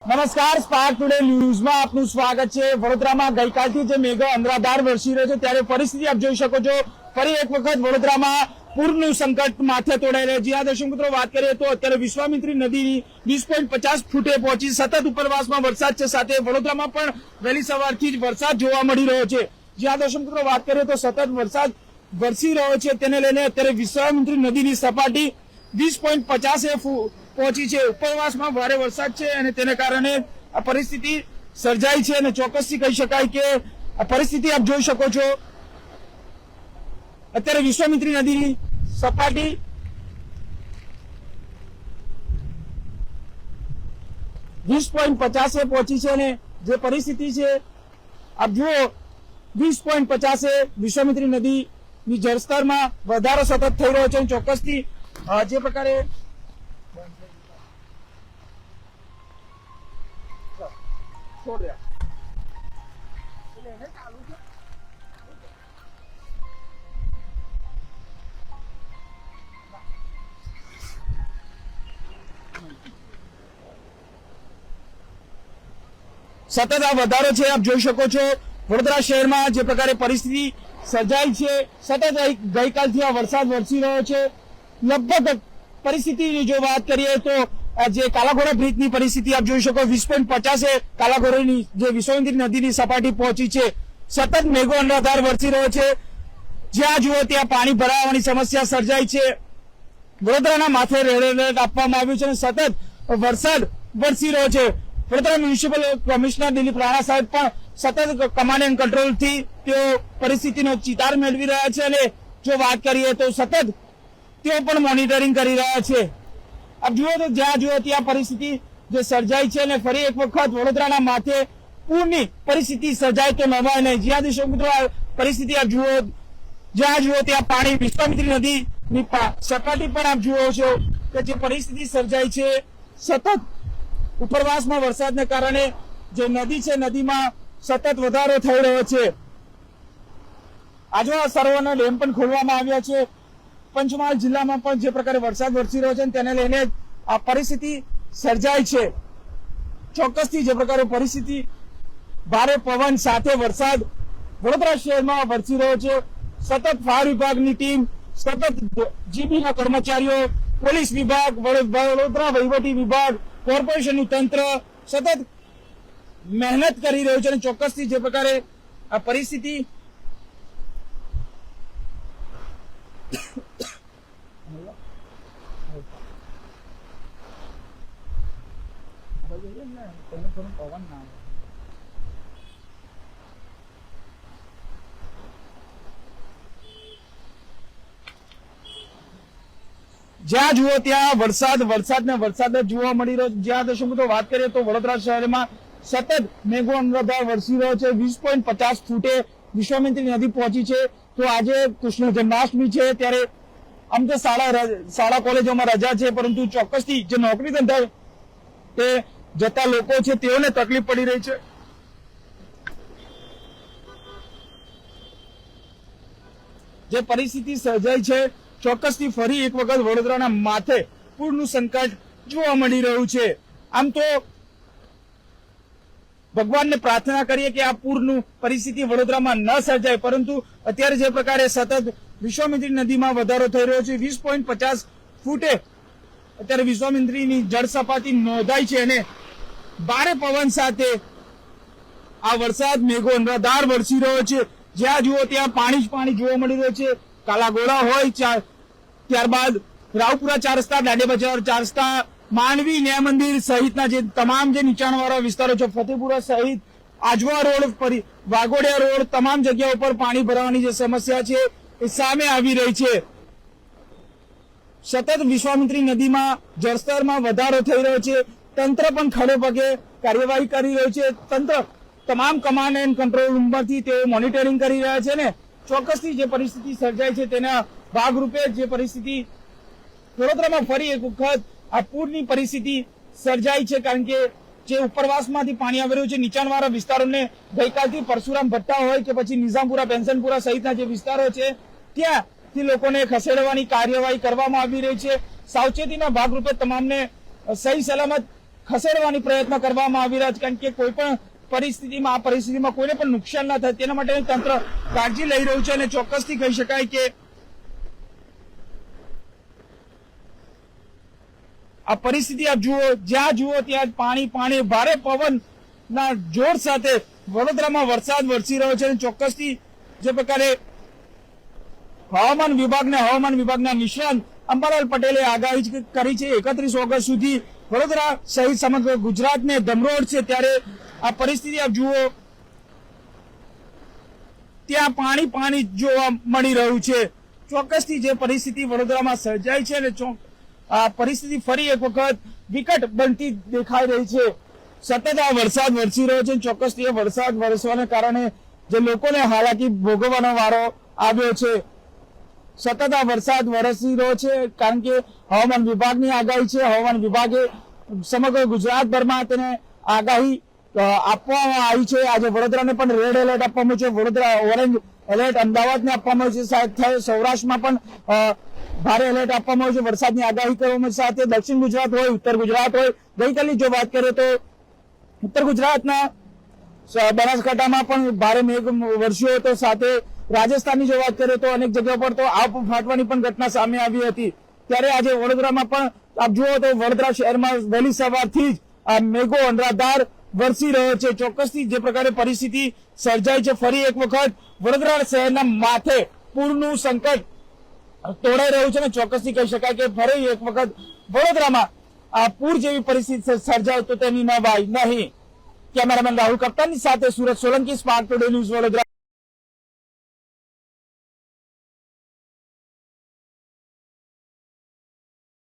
નમસ્કાર spark today ન્યૂઝમાં આપનું સ્વાગત છે. વડોદરામાં ગઈકાલથી જે મેઘો અંધરાધાર વરસી રહ્યો છે, ત્યારે પરિસ્થિતિ આપ જોઈ શકો છો. ફરી એક વખત વડોદરામાં પૂરનું સંકટ માથે તોડાઈ છે. જ્યાં દર્શક મિત્રો, વાત કરીએ તો અત્યારે વિશ્વામિત્રી નદીની વીસ પોઈન્ટ પચાસ ફૂટે પહોંચી. સતત ઉપરવાસમાં વરસાદ છે. સાથે વડોદરામાં પણ વહેલી સવારથી જ વરસાદ જોવા મળી રહ્યો છે. જ્યાં દર્શક મિત્રો, વાત કરીએ તો સતત વરસાદ વરસી રહ્યો છે. તેને લઈને અત્યારે વિશ્વામિત્રી નદીની સપાટી વીસ પોઈન્ટ પચાસે પહોંચી છે. ઉપરવાસમાં ભારે વરસાદ છે અને તેને કારણે આ પરિસ્થિતિ સર્જાઈ છે અને ચોક્કસથી કહી શકાય કે આ પરિસ્થિતિ આપ જોઈ શકો છો. અત્યારે વિશ્વામિત્રી નદીની સપાટી વીસ પોઈન્ટ પચાસે પહોંચી છે અને જે પરિસ્થિતિ છે, આપ જુઓ, વીસ પોઈન્ટ પચાસે વિશ્વામિત્રી નદીની જળસ્તરમાં વધારો સતત થઈ રહ્યો છે ચોક્કસથી જે પ્રકારે છોડ છે સતત આ વધારો છે, આપ જોઈ શકો છો. વડોદરા શહેરમાં જે પ્રકારે પરિસ્થિતિ સર્જાઈ છે, સતત ગઈ- ગઈકાલથી આ વરસાદ વરસી રહ્યો છે. લગભગ પરિસ્થિતિની જો વાત કરીએ તો જે કાલાઘોડા બ્રિજની પરિસ્થિતિ આપ જોઈ શકો, વીસ પોઈન્ટ પચાસે કાલાઘોડાની જે વિશ્વમિત્રી નદીની સપાટી પહોંચી છે. સતત મેઘો અનરાધાર વરસી રહ્યો છે. જ્યાં જુઓ ત્યાં પાણી ભરાવાની સમસ્યા સર્જાઈ છે. વડોદરાના માથે રેડ એલર્ટ આપવામાં આવ્યું છે અને સતત વરસાદ વરસી રહ્યો છે. વડોદરા મ્યુનિસિપલ કમિશનર દિલીપ રાણા સાહેબ પણ સતત કમાન્ડ એન્ડ કંટ્રોલથી તેઓ પરિસ્થિતિનો ચિતાર મેળવી રહ્યા છે અને જો વાત કરીએ તો સતત તેઓ પણ મોનિટરિંગ કરી રહ્યા છે. આપ જુઓ તો જ્યાં જુઓ ત્યાં પરિસ્થિતિ જે સર્જાઈ છે અને ફરી એક વખત વડોદરાના માથે પૂરની પરિસ્થિતિ સર્જાય તો નવાય નહીં. જ્યાં દેશો મિત્રો પરિસ્થિતિ આપ જુઓ, જ્યાં જુઓ ત્યાં પાણી વિશ્વામિત્રી નદીની સપાટી પણ આપ જુઓ છો કે જે પરિસ્થિતિ સર્જાઈ છે, સતત ઉપરવાસમાં વરસાદને કારણે જે નદી છે, નદીમાં સતત વધારો થઈ રહ્યો છે. આજે આ સરોવરના ડેમ પણ ખોલવામાં આવ્યા છે. પંચમહાલ જિલ્લામાં પણ જે પ્રકારે વરસાદ વરસી રહ્યો છે તેને લઈને આ પરિસ્થિતિ સર્જાય છે. ચોક્કસથી જે પ્રકારે પરિસ્થિતિ ભારે પવન સાથે વરસાદ વડોદરા શહેરમાં વરસી રહ્યો છે. સતત ફાયર વિભાગની ટીમ, સતત જીબીના કર્મચારીઓ, પોલીસ વિભાગ વડોદરા વહીવટી વિભાગ, કોર્પોરેશનનું તંત્ર સતત મહેનત કરી રહ્યું છે અને ચોક્કસથી જે પ્રકારે આ પરિસ્થિતિ પવન ના આવે જ્યાં જુઓ ત્યાં વરસાદ વરસાદ ને વરસાદ જ જોવા મળી રહ્યો છે. જ્યાં દર્શક મિત્રો વાત કરીએ તો વડોદરા શહેરમાં સતત મેઘો અનરાધાર વરસી રહ્યો છે. વીસ પોઈન્ટ પચાસ ફૂટે વિશ્વામિત્રી નદી પહોંચી છે. તો આજે કૃષ્ણ જન્માષ્ટમી છે, ત્યારે આમ તો શાળા શાળા, કોલેજોમાં રજા છે, પરંતુ ચોક્કસથી જે નોકરી ધંધા તે જતા લોકો છે, તેઓને તકલીફ પડી રહી છે. જે પરિસ્થિતિ સર્જાઈ છે, ચોક્કસથી ફરી એક વખત વડોદરાના માથે પૂરનું સંકટ જોવા મળી રહ્યું છે. આમ તો ભગવાનને પ્રાર્થના કરીએ કે આ પૂરનું પરિસ્થિતિ વડોદરામાં ન સર્જાય, પરંતુ અત્યારે જે પ્રકારે સતત વિશ્વામિત્રી નદીમાં વધારો થઈ રહ્યો છે, વીસ પોઈન્ટ પચાસ ફૂટે અત્યારે વિશ્વામિત્રીની જળ સપાટી નોંધાઈ છે અને ભારે પવન સાથે આ વરસાદ મેઘો અનરાધાર વરસી રહ્યો છે. જ્યાં જુઓ ત્યાં પાણી જ પાણી જોવા મળી રહ્યું છે. કાલાગોળા હોય ત્યારબાદ રાવપુરા ચાર દાંડે બજાર ચાર માંડવી ન્યાય મંદિર સહિતના જે તમામ જે નીચાણવાળા વિસ્તારો છે, ફતેપુરા સહિત આજવા રોડ વાઘોડિયા રોડ તમામ જગ્યા ઉપર પાણી ભરાવાની જે સમસ્યા છે એ સામે આવી રહી છે. સતત વિશ્વામિત્રી નદીમાં જળસ્તરમાં વધારો થઈ રહ્યો છે. તંત્ર પણ ખડે પગે કાર્યવાહી કરી રહ્યું છે. તંત્ર તમામ કમાન્ડ એન્ડ કંટ્રોલ રૂમમાંથી તેઓ મોનિટરિંગ કરી રહ્યા છે ને ચોક્કસથી જે પરિસ્થિતિ સર્જાય છે તેના ભાગરૂપે જે પરિસ્થિતિ વડોદરામાં ફરી એક વખત આ પૂરની પરિસ્થિતિ સર્જાઈ છે કારણ કે જે ઉપરવાસમાંથી પાણી આવી રહ્યું છે, નીચાણવાળા વિસ્તારોને ગઈકાલથી પરશુરામ ભટ્ટા હોય કે પછી નિઝામપુરા પેન્શનપુરા સહિતના જે વિસ્તારો છે, ત્યાંથી લોકોને ખસેડવાની કાર્યવાહી કરવામાં આવી રહી છે. સાવચેતીના ભાગરૂપે તમામને સહી સલામત ખસેડવાની પ્રયત્ન કરવામાં આવી રહ્યા છે, કારણ કે કોઈ પણ પરિસ્થિતિમાં, આ પરિસ્થિતિમાં કોઈને પણ નુકસાન ના થાય. તેના માટે તંત્ર કાળજી લઈ રહ્યું છે અને ચોક્કસથી કહી શકાય કે આ પરિસ્થિતિ આપ જુઓ, જ્યાં જુઓ ત્યાં પાણી પાણી, ભારે પવન ના જોર સાથે વડોદરામાં વરસાદ વરસી રહ્યો છે અને ચોક્કસથી જે પ્રકારે હવામાન વિભાગને, હવામાન વિભાગના નિષ્ણાંત અંબાલાલ પટેલે આગાહી કરી છે, એકત્રીસ ઓગસ્ટ સુધી વડોદરા સહિત સમગ્ર ગુજરાતને ધમરોડ છે ત્યારે આ પરિસ્થિતિ આપ જુઓ, ત્યાં પાણી પાણી જોવા મળી રહ્યું છે. ચોક્કસથી જે પરિસ્થિતિ વડોદરામાં સર્જાઈ છે અને આ પરિસ્થિતિ ફરી એક વખત વિકટ બનતી દેખાઈ રહી છે. સતત આ વરસાદ વરસી રહ્યો છે ચોક્કસથી એ વરસાદ વરસવાને કારણે જે લોકોને હાલાકી ભોગવવાનો વારો આવ્યો છે. સતત આ વરસાદ વરસી રહ્યો છે, કારણ કે હવામાન વિભાગની આગાહી છે. હવામાન વિભાગે સમગ્ર ગુજરાતભરમાં તેને આગાહી આપવામાં આવી છે. આજે વડોદરાને પણ રેડ એલર્ટ આપવામાં છે. વડોદરા ઓરેન્જ એલર્ટ અમદાવાદને આપવામાં છે. સાથે સૌરાષ્ટ્રમાં પણ ભારે એલર્ટ આપવામાં આવ્યું છે. વરસાદની આગાહી કરવામાં સાથે દક્ષિણ ગુજરાત હોય, ઉત્તર ગુજરાત હોય. ગઈકાલની જો વાત કરીએ તો ઉત્તર ગુજરાતના બનાસકાંઠામાં પણ ભારે મેઘ વરસ્યો હતો. સાથે રાજસ્થાનની જો વાત કરીએ તો અનેક જગ્યા પર તો આપ ફાટવાની પણ ઘટના સામે આવી હતી. ત્યારે આજે વડોદરામાં પણ આપ જુઓ તો વડોદરા શહેરમાં વહેલી સવારથી જ મેઘો અનરાધાર વરસી રહ્યો છે. ચોક્કસથી જે પ્રકારે પરિસ્થિતિ સર્જાઈ છે, ફરી એક વખત વડોદરા શહેરના માથે પૂરનું સંકટ તોડાઈ રહ્યું છે અને ચોક્કસથી કહી શકાય કે ફરી એક વખત વડોદરામાં આ પૂર જેવી પરિસ્થિતિ સર્જાય તો તેની ન વાય નહીં. કેમેરામેન રાહુલ કપ્તાનની સાથે Surat Solanki smart today news Vadodara.